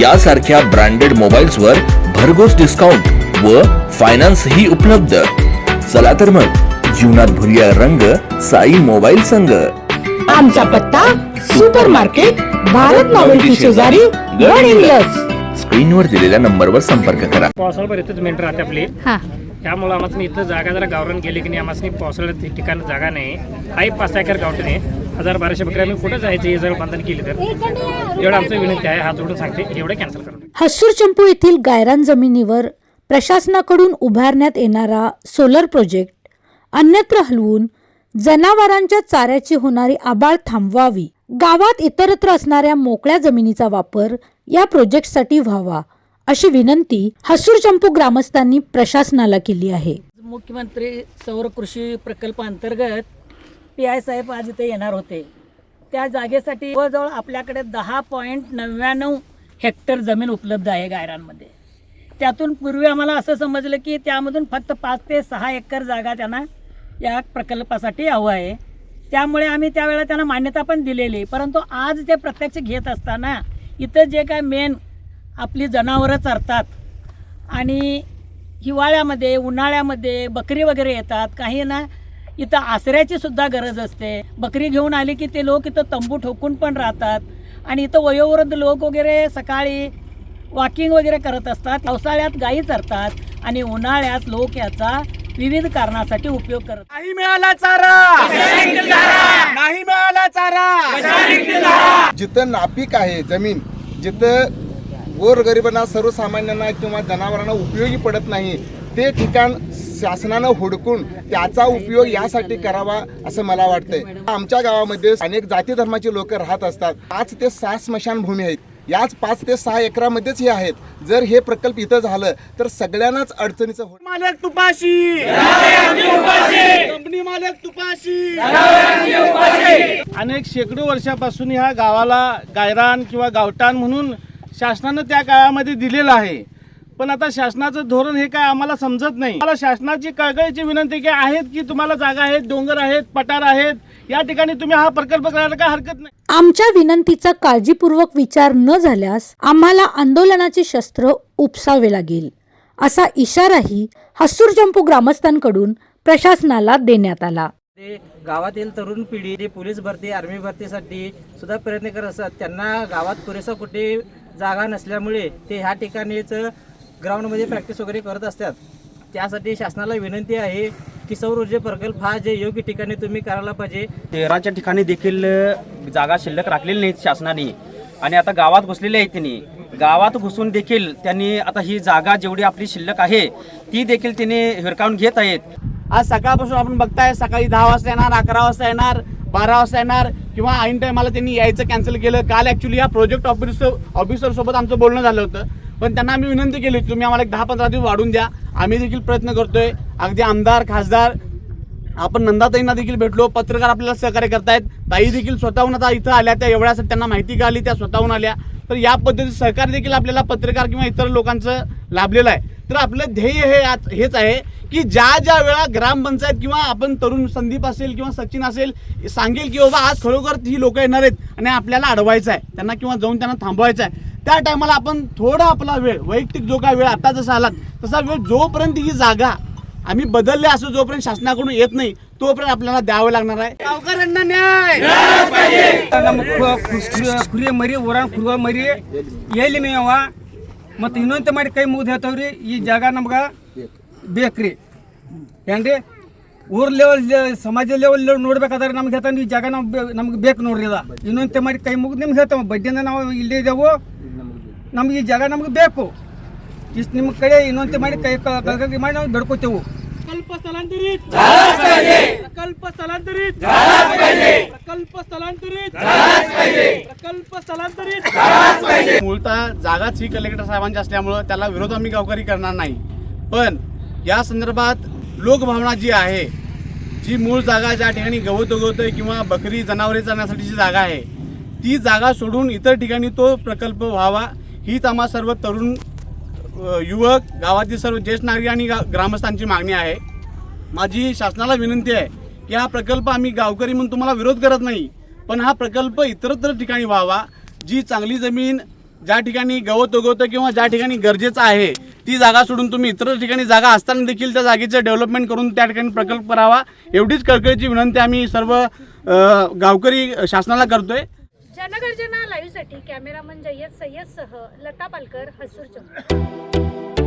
यासारख्या branded mobiles वर भरघोस डिस्काउंट व फायनान्स ही उपलब्ध. चला तर मग जीवनात भरूया रंग साई मोबाईल संघ. आमचा पत्ता सुपर मार्केट भारत नॉवेल्टी शेजारी गड हिंग्लज स्क्रीनवर दिलेल्या नंबरवर संपर्क करा. पावसाळ्यापर्यंतच मेंढर राहते आपली. हा. त्यामुळं आम्हाला इथलं जागा जरा गावरान गेली की नाही आम्हाला पावसाळ्यात ठिकाण जागा नाही. हाही पाच एकर गावठण हजार बाराशे बकरी आम्ही कुठं जायचं हे जर बांधण केली तर? एवढं आमचं विनंती आहे. हात जोडून सांगते. एवढं कॅन्सल करून. हसूर चंपू येथील गायरान जमिनीवर प्रशासनाकडून उभारण्यात येणारा सोलर प्रोजेक्ट अन्यत्र हलवून जनावरांच्या चाऱ्याची होणारी आबाळ थांबवावी. गावात इतरत्र असणाऱ्या मोकळ्या जमिनीचा वापर या प्रोजेक्टसाठी व्हावा अशी विनंती हसूर चंपू ग्रामस्थांनी प्रशासनाला केली आहे. मुख्यमंत्री सौर कृषी प्रकल्पाअंतर्गत पी आय साहेब आज इथे येणार होते. त्या जागेसाठी जवळजवळ आपल्याकडे दहा पॉईंट नव्याण्णव हेक्टर जमीन उपलब्ध आहे गायरांमध्ये. त्यातून पूर्वी आम्हाला असं समजलं की त्यामधून फक्त पाच ते सहा एकर जागा त्यांना या प्रकल्पासाठी हवं आहे. त्यामुळे आम्ही त्यावेळेला त्यांना मान्यता पण दिलेली. परंतु आज ते प्रत्यक्ष घेत असताना इथं जे काय मेन आपली जनावरं चरतात आणि हिवाळ्यामध्ये उन्हाळ्यामध्ये बकरी वगैरे येतात काही ना इथं आसऱ्याची सुद्धा गरज असते. बकरी घेऊन आली की ते लोक इथं तंबू ठोकून पण राहतात. आणि इथं वयोवृद्ध लोक वगैरे सकाळी वॉकिंग वगैरे करत असतात. पावसाळ्यात गायी चरतात आणि उन्हाळ्यात लोक याचा विविध कारणासाठी उपयोग करत नाही मिळाला चारा! नाही मिळाला चारा! जिथं नापीक आहे जमीन जिथं गोरगरिबांना सर्वसामान्यांना किंवा जनावरांना उपयोगी पडत नाही ते ठिकाण शासनानं हुडकून त्याचा उपयोग यासाठी करावा असं मला वाटतंय. आमच्या गावामध्ये अनेक जाती धर्माचे लोक राहत असतात. पाच ते सहा स्मशानभूमी आहेत. याच पाच ते सहा एकरामध्येच हे आहेत. जर हे प्रकल्प इथं झालं तर सगळ्यांनाच अडचणीचं हो मालक तुपाशी! कंपनी मालक तुपाशी! अनेक शेकडो वर्षापासून ह्या गावाला गायरान किंवा गावठाण म्हणून शासनानं त्या काळामध्ये दिलेलं आहे. पण आता शासनाचं धोरण हे काय आम्हाला समजत नाही. मला शासनाची कळकळीची विनंती की आहेत की तुम्हाला जागा आहेत डोंगर आहेत पठार आहेत या ठिकाणी तुम्ही हा प्रकल्प करायला काय हरकत नाही. आमच्या विनंतीचा काळजीपूर्वक विचार न झाल्यास आम्हाला आंदोलनाचे शस्त्र उपसावे लागेल. असा इशाराही हसूर चंपू ग्रामस्थांकडून प्रशासनाला देण्यात आला. ते गावातील तरुण पिढी जे पोलीस भरती आर्मी भरतीसाठी सुद्धा प्रयत्न करत असतात त्यांना गावात पुरेसा कुठे जागा नसल्यामुळे ते ह्या ठिकाणीच ग्राउंडमध्ये प्रॅक्टिस वगैरे करत असतात. त्यासाठी शासनाला विनंती आहे की सौर ऊर्जा प्रकल्प हा जे योग्य ठिकाणी तुम्ही करायला पाहिजे. तेराच्या ठिकाणी देखील जागा शिल्लक राखलेली नाहीत शासनाने. आणि आता गावात घुसलेले आहेत त्यांनी. गावात घुसून देखील त्यांनी आता ही जागा जेवढी आपली शिल्लक आहे ती देखील त्यांनी हिरकावून घेत आहेत. आज सकाळपासून आपण बघताय सकाळी दहा वाजता येणार अकरा वाजता येणार बारा वाजता येणार किंवा ऐन टायमाला त्यांनी यायचं कॅन्सल केलं. काल ॲक्च्युली या प्रोजेक्ट ऑफिसर ऑफिसर सोबत आमचं बोलणं झालं होतं. पण त्यांना आम्ही विनंती केली तुम्ही आम्हाला एक दहा पंधरा दिवस वाढून द्या. आम्ही देखील प्रयत्न करतोय. अगदी आमदार खासदार आपण नंदाताईंना देखील भेटलो. पत्रकार आपल्याला सहकार्य करतायत. ताई देखील स्वतःहून आता इथं आल्या त्या एवढ्यासाठी त्यांना माहिती काढली त्या स्वतःहून आल्या. तर या पद्धतीचं सहकार्य देखील आपल्याला पत्रकार किंवा इतर लोकांचं लाभलेलं आहे. तर आपलं ध्येय हे आज हेच आहे की ज्या ज्या वेळा ग्रामपंचायत किंवा आपण तरुण संदीप असेल किंवा सचिन असेल सांगेल की बाबा आज खरोखर ही लोक येणार आहेत आणि आपल्याला अडवायचं आहे. त्यांना किंवा जाऊन त्यांना थांबवायचं आहे. त्या टायमाला आपण थोडा आपला वेळ वैयक्तिक जो काय वेळ आता जसा आलात तसा वेळ जोपर्यंत ही जागा आम्ही बदलले असं जोपर्यंत शासनाकडून येत नाही तोपर्यंत आपल्याला द्यावं लागणार आहे गावकऱ्यांना न्याय ನಮ್ಮ ಕುರಿಯ ಮರಿ ಊರಾನ ಕುರುವ ಮರಿ ಎಲ್ಲಿ ಮೇವ ಮತ್ತು ಇನ್ನೊಂದು ಮಾಡಿ ಕೈ ಮುಗಿದು ಹೇಳ್ತಾವ್ರಿ ಈ ಜಾಗ ನಮ್ಗೆ ಬೇಕ್ರಿ ಹೆಂಗ್ರಿ ಊರ್ ಲೆವೆಲ್ ಸಮಾಜ ಲೆವೆಲ್ ನೋಡ್ಬೇಕಾದ್ರೆ ನಮ್ಗೆ ಹೇಳ್ತಾನೆ ಈ ಜಾಗ ನಮ್ಗೆ ನಮ್ಗೆ ಬೇಕು ನೋಡ್ರಿ ಅದ ಇನ್ನೊಂದು ಮಾಡಿ ಕೈ ಮುಗಿದು ನಿಮ್ಗೆ ಹೇಳ್ತಾವ ಬಡ್ಡಿಯಿಂದ ನಾವು ಇಲ್ಲೇ ಇದ್ದೇವು ನಮ್ಗೆ ಈ ಜಾಗ ನಮ್ಗೆ ಬೇಕು ಇಷ್ಟು ನಿಮ್ಮ ಕಡೆ ಇನ್ನೊಂದು ಮಾಡಿ ಕೈ ಕಲ್ಕಿ ಮಾಡಿ ನಾವು ಬೆಡ್ಕೋತೇವು प्रकल्प स्थलांतरित प्रकल्प स्थलांतरित प्रकल्प स्थलांतरित प्रकल्प स्थलांतरित मूळतः जागाच ही कलेक्टर साहेबांची असल्यामुळं त्याला विरोध आम्ही गावकरी करणार नाही पण या संदर्भात लोकभावना जी आहे जी मूळ जागा ज्या ठिकाणी गवत उगवतंय किंवा बकरी जनावरे चालण्यासाठीची जागा आहे ती जागा सोडून इतर ठिकाणी तो प्रकल्प व्हावा हीच आम्हा सर्व तरुण युवक गावातील सर्व ज्येष्ठ नागरिक आणि गा ग्रामस्थांची मागणी आहे. माझी शासनाला विनंती आहे की हा प्रकल्प आम्ही गावकरी म्हणून तुम्हाला विरोध करत नाही पण हा प्रकल्प इतरत्र ठिकाणी व्हावा जी चांगली जमीन ज्या ठिकाणी गवत उगवतं किंवा ज्या ठिकाणी गरजेचं आहे ती जागा सोडून तुम्ही इतर ठिकाणी जागा असताना देखील त्या जागेचं डेव्हलपमेंट करून त्या ठिकाणी प्रकल्प करावा एवढीच कळकळीची विनंती आम्ही सर्व गावकरी शासनाला करतोय. जनगर्जना लाईव्हसाठी कॅमेरामन जय्यद सय्यदसह लता पालकर हसूर चौक.